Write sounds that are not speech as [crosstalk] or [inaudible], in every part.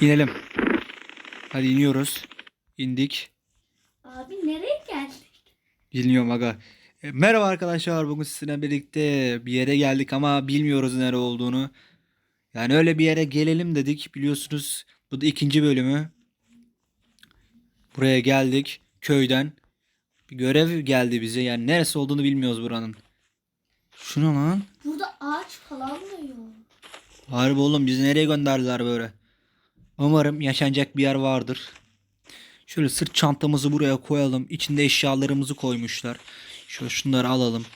İnelim. Hadi iniyoruz. İndik. Abi nereye geldik? Bilmiyorum aga. E, Merhaba arkadaşlar. Bugün sizinle birlikte bir yere geldik ama bilmiyoruz nere olduğunu. Yani öyle bir yere gelelim dedik. Biliyorsunuz bu da ikinci bölümü. Buraya geldik köyden. Bir görev geldi bize. Yani neresi olduğunu bilmiyoruz buranın. Şunu lan. Burada ağaç falan da yok. Harbi oğlum bizi nereye gönderdiler böyle? Umarım yaşanacak bir yer vardır. Şöyle sırt çantamızı buraya koyalım. İçinde eşyalarımızı koymuşlar. Şöyle şunları alalım.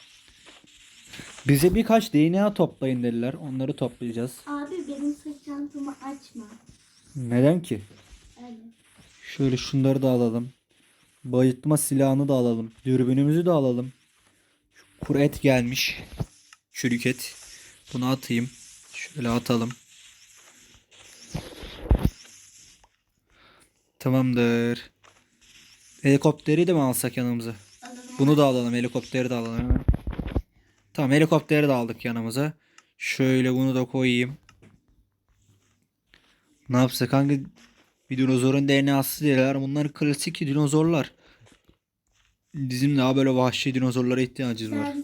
Bize birkaç DNA toplayın dediler. Onları toplayacağız. Abi benim sırt çantamı açma. Neden ki? Öyle. Şöyle şunları da alalım. Bayıltma silahını da alalım. Dürbünümüzü de alalım. Şu kuru et gelmiş. Çürük et. Bunu atayım. Şöyle atalım. Tamamdır. Helikopteri de mi alsak yanımıza? Bunu da alalım. Helikopteri de alalım hemen. Tamam helikopteri de aldık yanımıza. Şöyle bunu da koyayım. Ne yapsak hangi bir dinozorun DNA'sı diyorlar. Bunlar klasik dinozorlar. Bizim daha böyle vahşi dinozorlara ihtiyacımız var.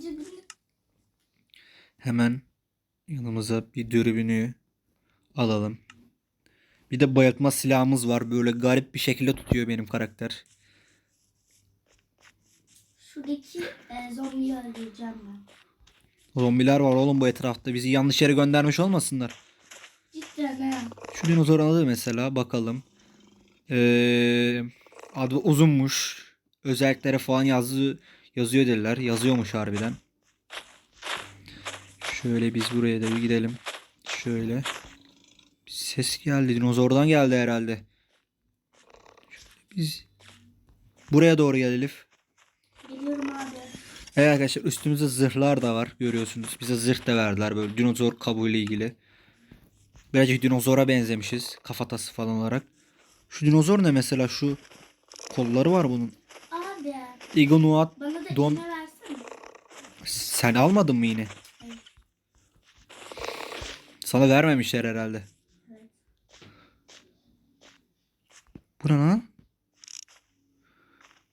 Hemen yanımıza bir dürbünü alalım. Bir de bayıltma silahımız var. Böyle garip bir şekilde tutuyor benim karakter. şuradaki e, zombiyi öldüreceğim ben. Zombiler var oğlum bu etrafta. Bizi yanlış yere göndermiş olmasınlar. Cidden ha. Şu dinozorun adı mesela bakalım. Ee, adı uzunmuş. Özellikleri falan yazı, yazıyor dediler. Yazıyormuş harbiden. Şöyle biz buraya da bir gidelim. Şöyle. Ses geldi. Dinozordan geldi herhalde. Şöyle biz buraya doğru gel Elif. Geliyorum abi. Evet arkadaşlar üstümüzde zırhlar da var görüyorsunuz. Bize zırh da verdiler böyle dinozor kabuğuyla ilgili. Birazcık dinozora benzemişiz kafatası falan olarak. Şu dinozor ne mesela şu kolları var bunun. Abi Iguanodon. bana da Don- versene. Sen almadın mı yine? Sana vermemişler herhalde. Bu ne lan?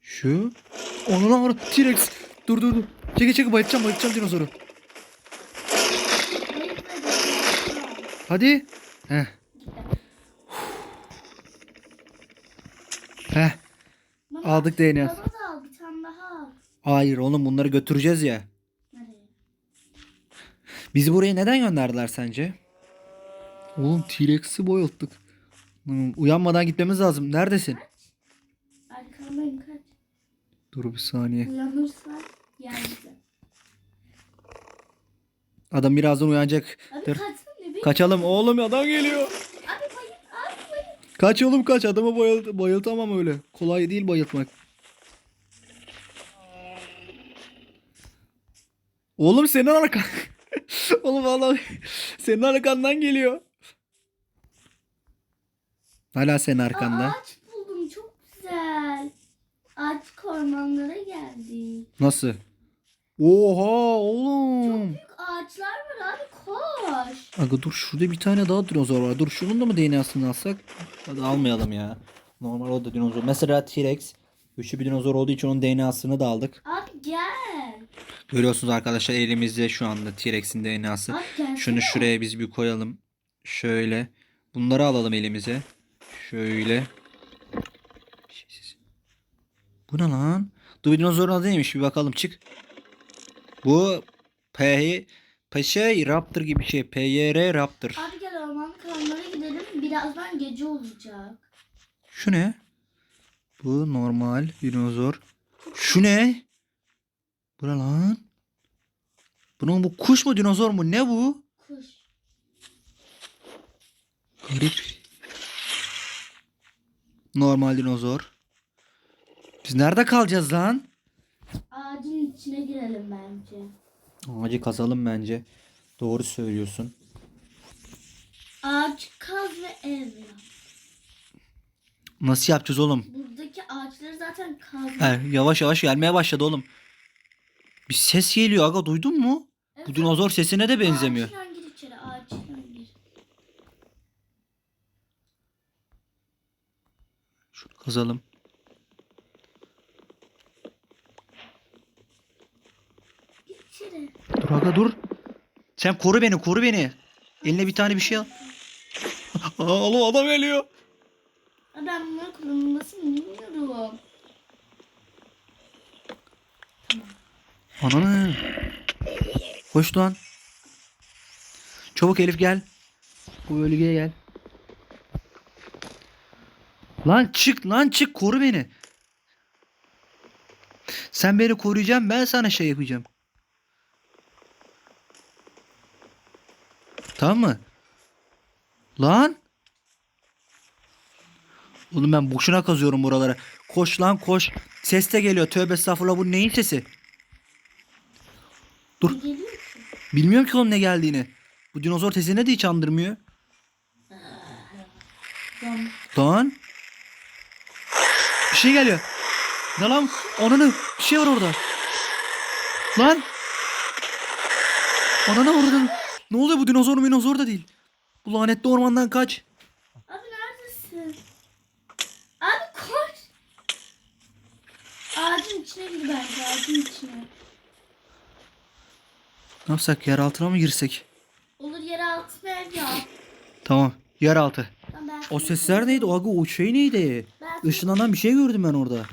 Şu. Onu lan onu. T-Rex. Dur dur dur. Çekil çekil bayılacağım bayılacağım dinozoru. Hadi. Heh. Heh. Aldık DNA. Bana da al bir tane daha al. Hayır oğlum bunları götüreceğiz ya. Nereye? Bizi buraya neden gönderdiler sence? Oğlum T-Rex'i boyalttık. Uyanmadan gitmemiz lazım. Neredesin? Arkamdayım kaç. Dur bir saniye. Uyanırsa yer bizi. Adam birazdan uyanacak. Abi Dur. kaçsana bir. Kaçalım oğlum adam geliyor. Abi bayıl. Abi bayıl. Kaç oğlum kaç adamı bayılt bayıltamam öyle. Kolay değil bayıltmak. Oğlum senin arkan. [laughs] oğlum vallahi senin arkandan geliyor. Hala Aa, arkanda. ağaç buldum çok güzel. Ağaç ormanlara geldik. Nasıl? Oha oğlum. Büyük ağaçlar var abi koş. Aga dur şurada bir tane daha dinozor var. Dur şunun da mı DNA'sını alsak? Hadi almayalım ya. Normal o da dinozor. Mesela T-Rex. Güçlü bir dinozor olduğu için onun DNA'sını da aldık. Abi gel. Görüyorsunuz arkadaşlar elimizde şu anda T-Rex'in DNA'sı. Abi gelsene. Şunu şuraya biz bir koyalım. Şöyle. Bunları alalım elimize. Şöyle. Bu ne lan? Dur bir dinozorun adı neymiş bir bakalım çık. Bu P P Raptor gibi bir şey. PYR Raptor. Abi gel ormanlık alanlara gidelim. Birazdan gece olacak. Şu ne? Bu normal dinozor. Şu ne? Bu ne lan? Bunun bu kuş mu dinozor mu? Ne bu? Kuş. Garip. Normal dinozor. Biz nerede kalacağız lan? Ağacın içine girelim bence. Ağacı kazalım bence. Doğru söylüyorsun. Ağaç kaz ve ev yap. Nasıl yapacağız oğlum? Buradaki ağaçları zaten kaz. He, yavaş yavaş gelmeye başladı oğlum. Bir ses geliyor aga duydun mu? Bu dinozor sesine de benzemiyor. Ağaçtan gir içeri ağaçtan gir. Kazalım. İçeri. Dur aga dur. Sen koru beni koru beni. Eline bir tane bir şey al. [laughs] Oğlum adam geliyor. Ben bunları kullanılmasını bilmiyorum. Ananı. Koş lan. Çabuk Elif gel. Bu bölgeye gel. Lan çık lan çık koru beni. Sen beni koruyacaksın ben sana şey yapacağım. Tamam mı? Lan. Oğlum ben boşuna kazıyorum buralara. Koş lan koş. Ses de geliyor. Tövbe estağfurullah bu neyin sesi? Dur. Ne geliyor ki? Bilmiyorum ki onun ne geldiğini. Bu dinozor sesine de hiç andırmıyor. Lan şey geliyor. Ne lan? Ananı. Bir şey var orada. Lan. Ananı orada. Ne oluyor bu dinozor mu dinozor da değil. Bu lanetli ormandan kaç. Abi neredesin? Abi koş. Ağacın içine gir bence ağacın içine. Ne yapsak yer altına mı girsek? Olur yere altına ev ya. Tamam yer altı. O sesler neydi? Aga o şey neydi? Ben Işınlanan bir şey gördüm ben orada.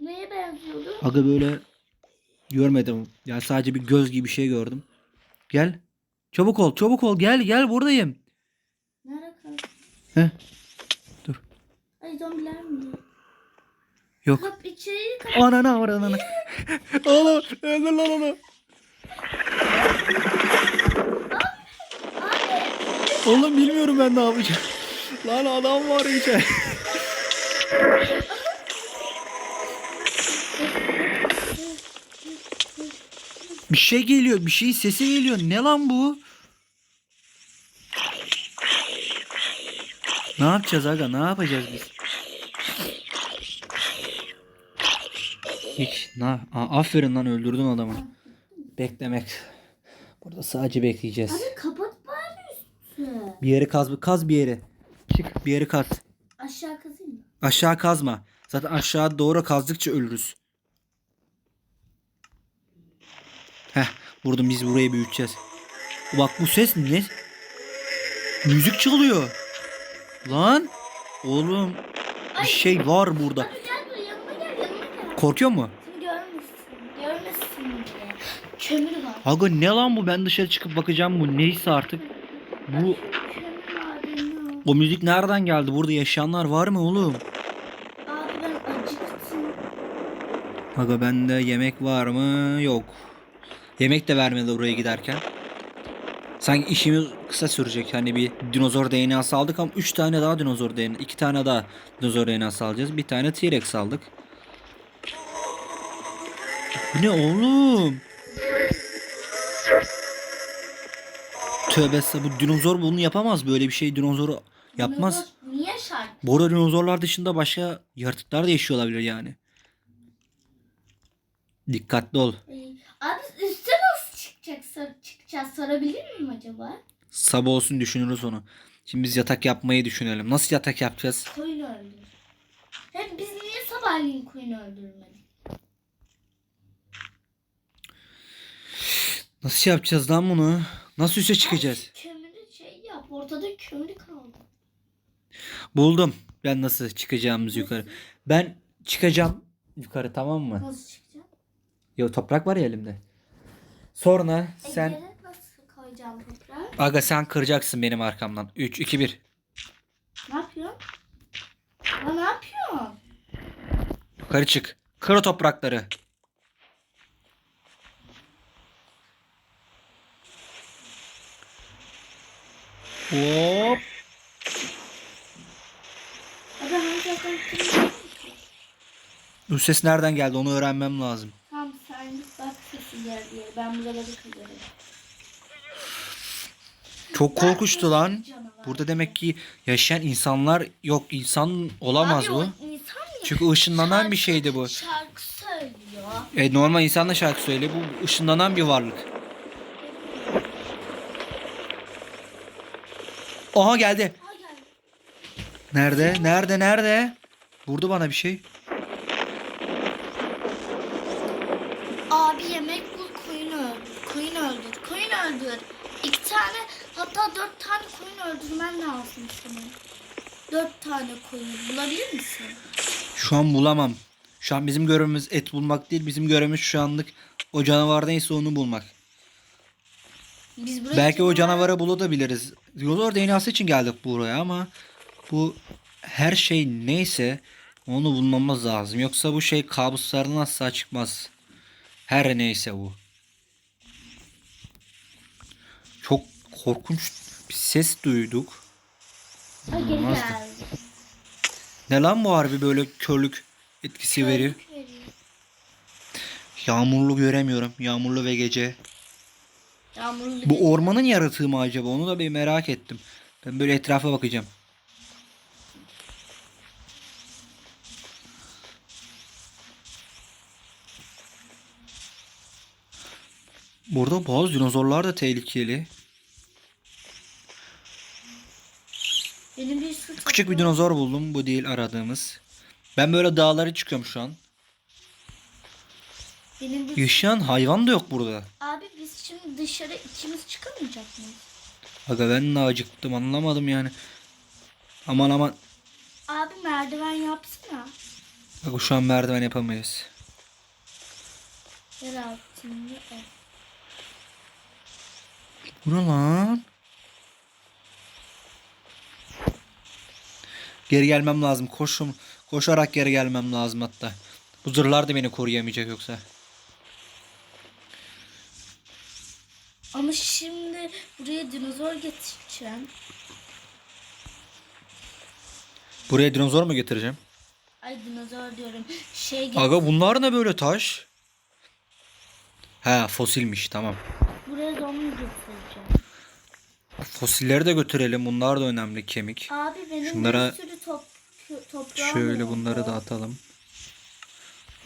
neye benziyordu? Aga böyle görmedim. Yani sadece bir göz gibi bir şey gördüm. Gel. Çabuk ol, çabuk ol. Gel, gel buradayım. Nerede kaldı? Heh. Dur. Ay zombiler mi? Yok. Kap içeri kap. Anana var anana. Oğlum öldür lan onu. Oğlum bilmiyorum ben ne yapacağım. Lan adam var içeride. bir şey geliyor, bir şey sesi geliyor. Ne lan bu? Ne yapacağız aga? Ne yapacağız biz? Hiç. Na, Aa, aferin lan öldürdün adamı. Beklemek. Burada sadece bekleyeceğiz. Abi kapat bari üstü. Bir yeri kaz, kaz bir yere. Çık bir yeri kaz. Aşağı kazayım mı? Aşağı kazma. Zaten aşağı doğru kazdıkça ölürüz. Heh, vurdum biz burayı büyüteceğiz. Bak bu ses ne? Müzik çalıyor. Lan. Oğlum. Bir şey var burada. Abi gel buraya yanıma gel yanıma gel. Korkuyor mu? Seni görmesin. Görmesin diye. Kömür var. Aga ne lan bu? Ben dışarı çıkıp bakacağım bu neyse artık. Bu o müzik nereden geldi? Burada yaşayanlar var mı oğlum? Abi ben acıktım. Aga bende yemek var mı? Yok. Yemek de vermedi oraya giderken. Sanki işimiz kısa sürecek. Hani bir dinozor DNA'sı aldık ama 3 tane daha dinozor DNA, 2 tane daha dinozor DNA'sı alacağız. Bir tane T-Rex aldık. Bu ne oğlum? Tövbe. Bu dinozor bunu yapamaz. Böyle bir şey dinozoru yapmaz. Dinozor Niye şarkı? Bu arada dinozorlar dışında başka yaratıklar da yaşıyor olabilir yani. Dikkatli ol. Ee, Abi üstte nasıl çıkacak? Sor, çıkacağız sorabilir miyim acaba? Sabah olsun düşünürüz onu. Şimdi biz yatak yapmayı düşünelim. Nasıl yatak yapacağız? Koyun öldür. Hep biz niye sabahleyin koyun öldürmedik? Nasıl yapacağız lan bunu? Nasıl üste çıkacağız? Kömürü şey yap. Ortada kömür kaldı. Buldum. Ben nasıl çıkacağımız yukarı. Ben çıkacağım yukarı tamam mı? Nasıl çıkacağım? Yo toprak var ya elimde. Sonra sen nasıl koyacağım toprağı? aga sen kıracaksın benim arkamdan. 3 2 1. Ne yapıyorsun? Ya ne yapıyorsun? Yukarı çık. Kır o toprakları. Hop. Abi hangi yerden kırmızı? Bu ses nereden geldi onu öğrenmem lazım. Sen git bak sesi geldi. Ben buraları kırarım. Çok korkuştu lan. Burada demek ki yaşayan insanlar yok insan olamaz Abi bu. insan ya. Çünkü ışınlanan bir Şarkı- şeydi bu. Şarkı söylüyor. E, normal insan da şarkı söylüyor. Bu ışınlanan bir varlık. Aha geldi. Nerede? Nerede? Nerede? Vurdu bana bir şey. Abi yemek bul koyun öldür. Koyun öldür. Koyun öldür. İki tane hatta dört tane koyun öldürmen lazım senin. Dört tane koyun bulabilir misin? Şu an bulamam. Şu an bizim görevimiz et bulmak değil. Bizim görevimiz şu anlık o canavar neyse onu bulmak. Biz buraya Belki o canavar- canavarı bulabiliriz. Yollar DNA'sı için geldik buraya ama bu her şey neyse onu bulmamız lazım. Yoksa bu şey kabuslardan asla çıkmaz. Her neyse bu. Çok korkunç bir ses duyduk. Olmazdı. Ne lan bu harbi böyle körlük etkisi veriyor. Körlük veriyor. Yağmurlu göremiyorum. Yağmurlu ve gece. Yağmurlu Bu ormanın yaratığı mı acaba? Onu da bir merak ettim. Ben böyle etrafa bakacağım. Burada bazı dinozorlar da tehlikeli. Benim bir sürü Küçük bir dinozor buldum. Bu değil aradığımız. Ben böyle dağlara çıkıyorum şu an. Bir... Yaşayan hayvan da yok burada. Abi biz şimdi dışarı ikimiz çıkamayacak mıyız? Aga ben de acıktım anlamadım yani. Aman aman. Abi merdiven yapsana. Bak şu an merdiven yapamayız. Yer altında ev. Bu ne lan? Geri gelmem lazım. Koşum, koşarak geri gelmem lazım hatta. Bu zırhlar da beni koruyamayacak yoksa. Ama şimdi buraya dinozor getireceğim. Buraya dinozor mu getireceğim? Ay dinozor diyorum. Şey get- Aga bunlar ne böyle taş? Ha fosilmiş tamam. buraya zombi getireceğim. Fosilleri de götürelim. Bunlar da önemli kemik. Abi benim Şunlara bir sürü top, toprağım Şöyle oldu. bunları da atalım.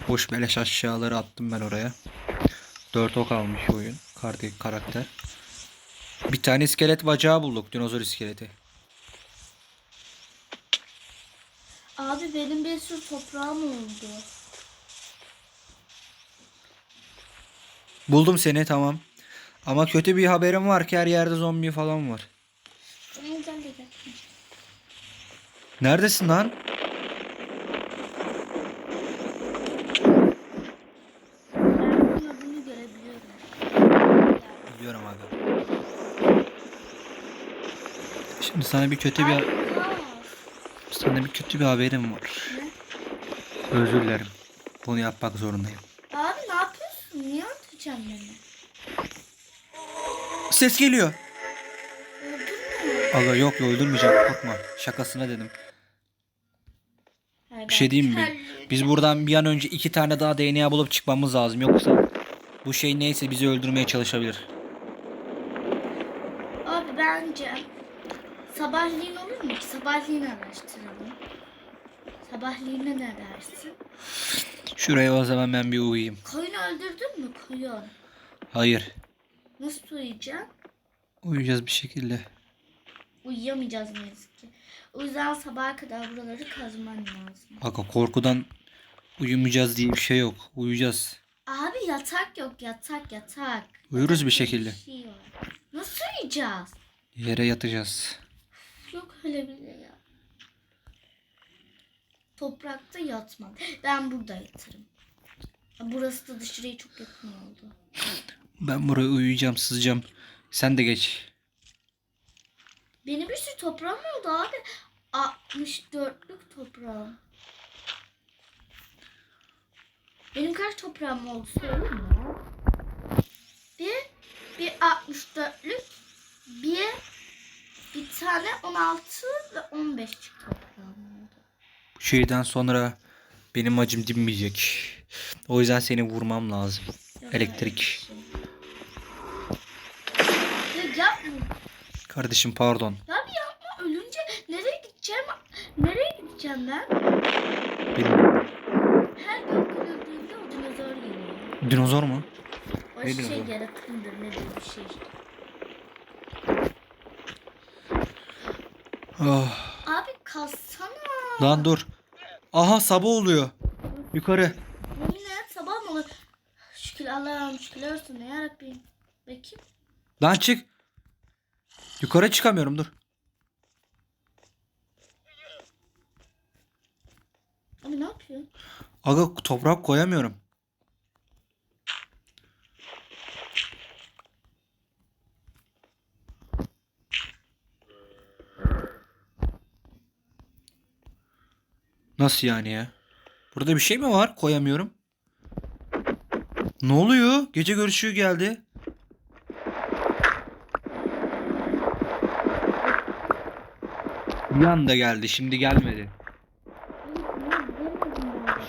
Boş beleş aşağıları attım ben oraya. 4 ok almış oyun. Kardi karakter. Bir tane iskelet bacağı bulduk. Dinozor iskeleti. Abi benim bir sürü toprağım oldu. Buldum seni tamam. Ama kötü bir haberim var ki her yerde zombi falan var. Neredesin lan? Biliyorum abi. Şimdi sana bir kötü bir sana bir kötü bir haberim var. Ne? Özür dilerim. Bunu yapmak zorundayım. Abi ne yapıyorsun? Niye atacaksın beni? Ses geliyor. Aga yok yok öldürmeyeceğim korkma. Şakasına dedim. Bir şey diyeyim mi? Biz buradan bir an önce iki tane daha DNA bulup çıkmamız lazım. Yoksa bu şey neyse bizi öldürmeye çalışabilir. Abi bence sabahleyin olur mu? Sabahleyin araştıralım. Sabahleyin ne dersin? Şuraya o zaman ben bir uyuyayım. Koyun öldürdün mü koyun? Hayır. Nasıl uyuyacaksın? Uyuyacağız bir şekilde. Uyuyamayacağız ne yazık ki. O yüzden sabaha kadar buraları kazman lazım. Aga korkudan uyumayacağız diye bir şey yok. Uyuyacağız. Abi yatak yok yatak yatak. Uyuruz bir Yatak diye şekilde. şey var. Nasıl uyuyacağız? Yere yatacağız. Yok öyle bir şey ya. Toprakta yatmam. Ben burada yatarım. Burası da dışarıya çok yakın oldu. [laughs] Ben buraya uyuyacağım, sızacağım. Sen de geç. Benim bir sürü toprağım oldu abi. 64'lük toprağım. Benim kaç toprağım oldu söyleyeyim mi? Bir, bir 64'lük, bir, bir tane 16 ve 15 toprağım oldu. Bu şeyden sonra benim acım dinmeyecek. O yüzden seni vurmam lazım. Elektrik. Kardeşim pardon. Ya bir yapma. Ölünce nereye gideceğim? Nereye gideceğim ben? Benim Her gün kırıldığında o dinozor geliyor. dinozor mu? O Ne şey dinozor? yaratımdır ne diyor bir şey. Oh. Abi kalsana. Lan dur. Aha sabah oluyor. Yukarı. Yemin et sabah mı olur? Şükür Allah'ım şükürler olsun ya Rabbim. Bakayım. Lan çık. Yukarı çıkamıyorum dur. Abi ne yapıyor? Aga toprak koyamıyorum. Nasıl yani ya? Burada bir şey mi var? Koyamıyorum. Ne oluyor? Gece görüşü geldi. Bir anda geldi. Şimdi gelmedi.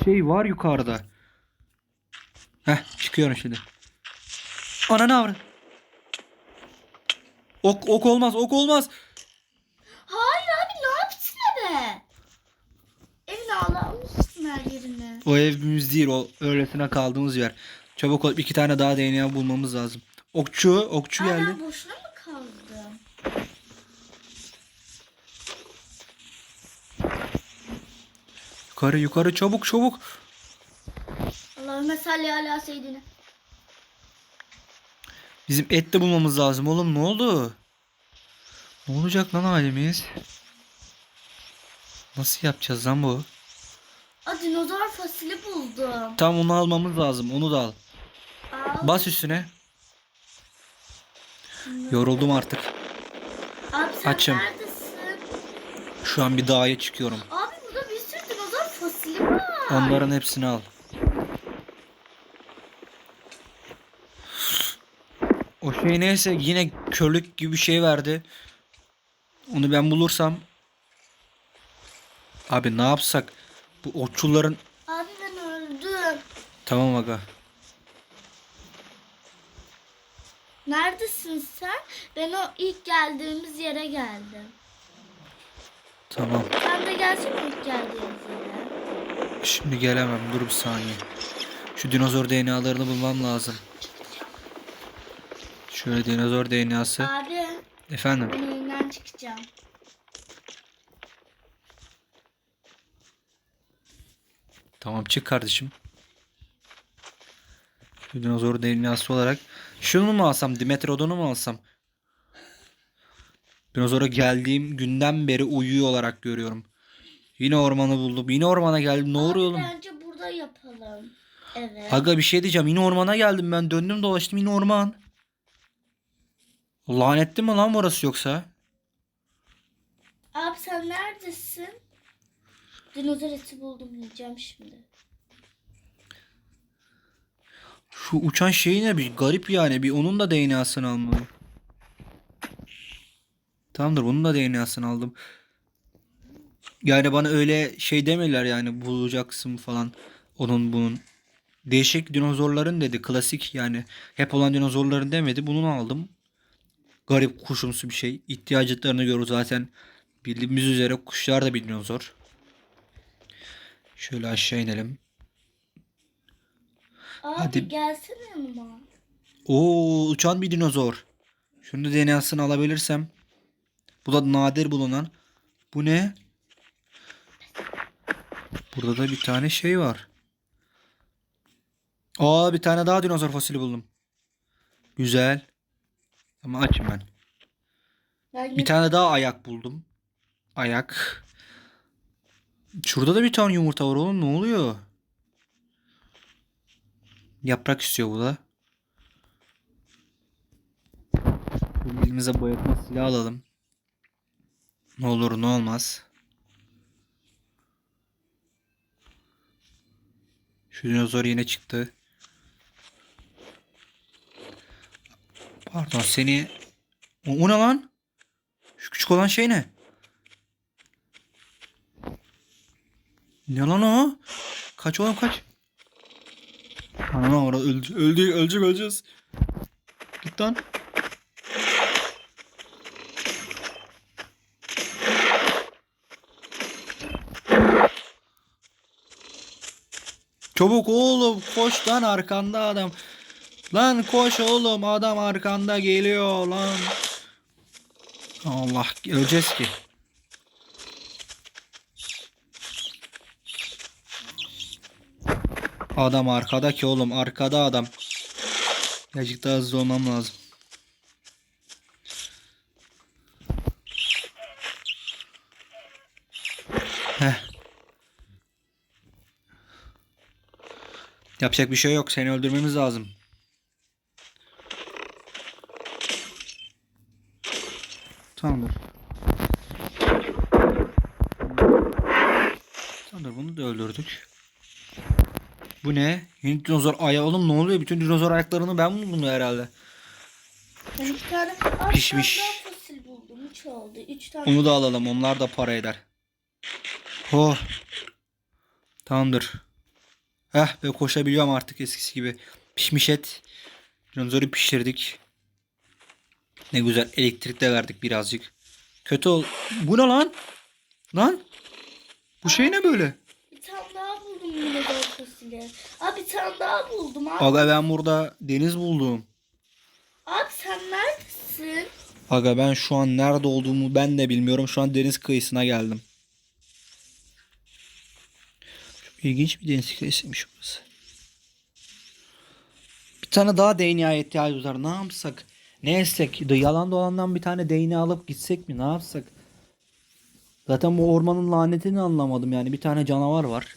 Şey var yukarıda. Heh çıkıyorum şimdi. Ana ne avra? Ok ok olmaz ok olmaz. Hayır abi ne yaptın eve? Evini ağlamışsın her yerini. O evimiz değil o öylesine kaldığımız yer. Çabuk ol iki tane daha DNA bulmamız lazım. Okçu okçu Aa, geldi. boşuna mı kaldım? Yukarı yukarı çabuk çabuk. Allahümme salli ala seyyidine. Bizim et de bulmamız lazım oğlum ne oldu? Ne olacak lan halimiz? Nasıl yapacağız lan bu? Aa dinozor fosili buldum. Tam onu almamız lazım onu da al. Al. Bas üstüne. Yoruldum artık. Abi sen Açım. neredesin? Şu an bir dağa çıkıyorum. Abi burada bir sürü dinozor fosili var. Onların hepsini al. O şey neyse yine körlük gibi bir şey verdi. Onu ben bulursam. Abi ne yapsak? Bu okçuların Abi ben öldüm. tamam aga. Neredesin sen? Ben o ilk geldiğimiz yere geldim. Tamam. Sen de gelsene ilk geldiğimiz yere. Şimdi gelemem. Dur bir saniye. Şu dinozor DNA'larını bulmam lazım. Şöyle dinozor DNA'sı. Abi Efendim. ben oyundan çıkacağım. Tamam çık kardeşim. Şu dinozor DNA'sı olarak. Şunu mu alsam? Dimetrodon'u mu alsam? Dinozora geldiğim günden beri uyuyor olarak görüyorum. Yine ormanı buldum. Yine ormana geldim. Ne oluyor oğlum? bence burada yapalım. Evet. Aga bir şey diyeceğim. Yine ormana geldim ben. Döndüm dolaştım yine orman. Lanetli mi lan burası yoksa? Abi sen neredesin? Dinozor eti buldum yiyeceğim şimdi. Şu uçan şey ne bir garip yani. Bir onun da DNA'sını almalıyım. Tamamdır bunun da DNA'sını aldım. Yani bana öyle şey demediler yani bulacaksın falan. Onun bunun. Değişik dinozorların dedi. Klasik yani. Hep olan dinozorların demedi. Bunu aldım. Garip kuşumsu bir şey. İhtiyacıklarını göre zaten bildiğimiz üzere kuşlar da bir dinozor. Şöyle aşağı inelim. Abi Hadi. gelsene yanıma. Oo uçan bir dinozor. Şunu DNA'sını alabilirsem. Bu da nadir bulunan. Bu ne? Burada da bir tane şey var. Aa bir tane daha dinozor fosili buldum. Güzel. Ama açım ben. Ben Bir tane daha ayak buldum. Ayak. Şurada da bir tane yumurta var oğlum. Ne oluyor? Yaprak istiyor bu da. Elimize boyatma silahı alalım. Ne olur ne olmaz. Dinozor yine çıktı. Pardon seni... O, ne lan? Şu küçük olan şey ne? Ne lan o? Kaç oğlum kaç. Ana orada öldü, öldü, ölecek öleceğiz. Git lan. Çabuk oğlum koş lan arkanda adam. Lan koş oğlum adam arkanda geliyor lan. Allah öleceğiz ki. Adam arkada ki oğlum arkada adam. Birazcık daha hızlı olmam lazım. Yapacak bir şey yok. Seni öldürmemiz lazım. Tamamdır. Tamamdır bunu da öldürdük. Bu ne? Yeni dinozor ayağı oğlum ne oluyor? Bütün dinozor ayaklarını ben buldum herhalde. Ben iki tane Pişmiş. fosil buldum. Üç oldu. Üç tane. Onu da alalım. Onlar da para eder. Oh. Tamamdır. Heh be koşabiliyorum artık eskisi gibi. Pişmiş et. Dinozoru pişirdik. Ne güzel elektrik de verdik birazcık. Kötü ol. Bu ne lan? Lan? Bu şey ne böyle? Bir tane daha buldum yine de fosili. Abi bir tane daha buldum abi. Aga ben burada deniz buldum. Abi sen neredesin? Aga ben şu an nerede olduğumu ben de bilmiyorum. Şu an deniz kıyısına geldim. Çok ilginç bir deniz kıyısıymış burası. Bir tane daha DNA ihtiyacımız var. Ne yapsak? Ne etsek? Yalan dolandan bir tane DNA alıp gitsek mi? Ne yapsak? Zaten bu ormanın lanetini anlamadım yani. Bir tane canavar var.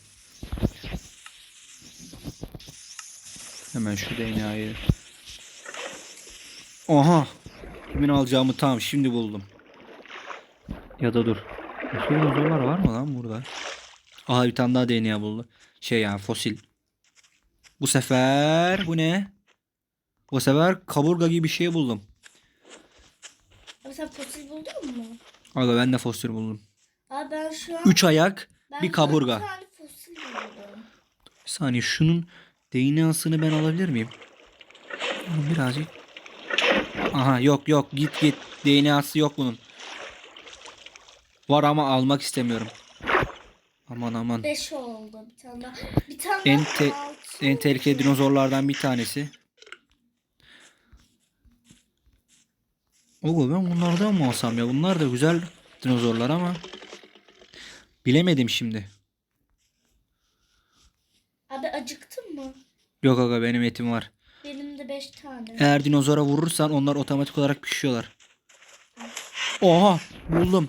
Hemen şu DNA'yı. Aha. Kimin alacağımı tamam şimdi buldum. Ya da dur. Dinozorlar var mı lan burada? Aha bir tane daha DNA buldu. Şey yani fosil. Bu sefer bu ne? Bu sefer kaburga gibi bir şey buldum. Abi sen fosil buldun mu? Aga ben de fosil buldum. Abi ben şu an... Üç ayak, ben bir kaburga. tane fosil buldum. Bir saniye şunun DNA'sını ben alabilir miyim? Birazcık. Aha yok yok git git. DNA'sı yok bunun. Var ama almak istemiyorum. Aman aman. Beş oldu bir tane daha. Bir tane En, daha te- altı en tehlikeli dinozorlardan bir tanesi. Oğlum ben bunlardan mı alsam ya? Bunlar da güzel dinozorlar ama bilemedim şimdi. Abi acıktın mı? Yok aga benim etim var. Benim de beş tane. Eğer dinozora vurursan onlar otomatik olarak pişiyorlar. Oha buldum.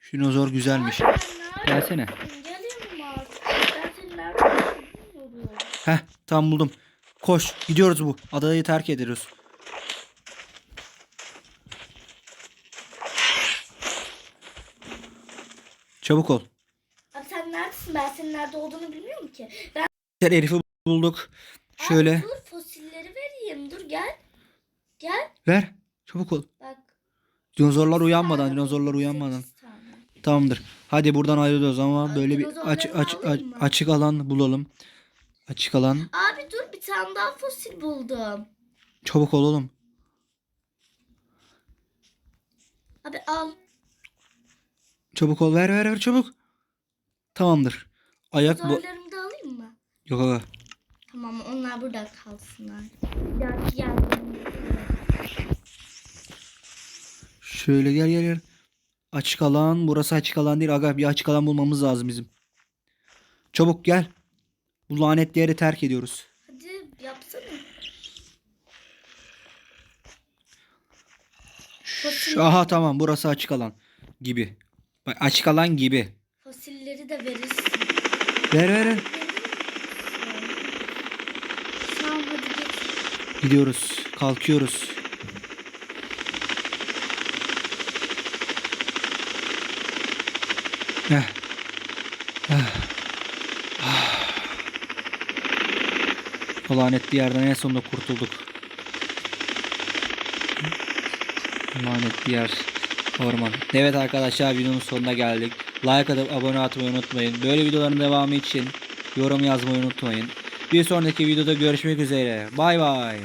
Şu dinozor güzelmiş. Gelsene. Heh tam buldum. Koş gidiyoruz bu. Adayı terk ediyoruz. Çabuk ol. Abi sen neredesin? Ben senin nerede olduğunu bilmiyorum ki. Ben Her herifi bulduk. Şöyle Abi dur fosilleri vereyim. Dur gel. Gel. ver. Çabuk ol. Bak. Dinozorlar uyanmadan, dinozorlar uyanmadan. Tamamdır. Hadi buradan ayrılıyoruz ama böyle bir aç, aç, aç- açık alan bulalım. Açık alan. Abi dur bir tane daha fosil buldum. Çabuk ol oğlum. Abi al. Çabuk ol. Ver ver ver çabuk. Tamamdır. Ayak bu. Zorlarımı da alayım mı? Yok aga. Tamam onlar burada kalsınlar. Dahaki geldiğimde. Şöyle gel gel gel. Açık alan. Burası açık alan değil. Aga bir açık alan bulmamız lazım bizim. Çabuk gel. Bu lanetli yeri terk ediyoruz. Hadi yapsana. Şu- aha tamam burası açık alan gibi. Bak açık alan gibi. Fosilleri de verirsin. Ver ver ver. Gidiyoruz. Kalkıyoruz. Heh. Heh. Ah. O lanetli yerden en sonunda kurtulduk. Lanetli yer. Orman. Evet arkadaşlar videonun sonuna geldik. Like atıp abone atmayı unutmayın. Böyle videoların devamı için yorum yazmayı unutmayın. Bir sonraki videoda görüşmek üzere. Bay bay.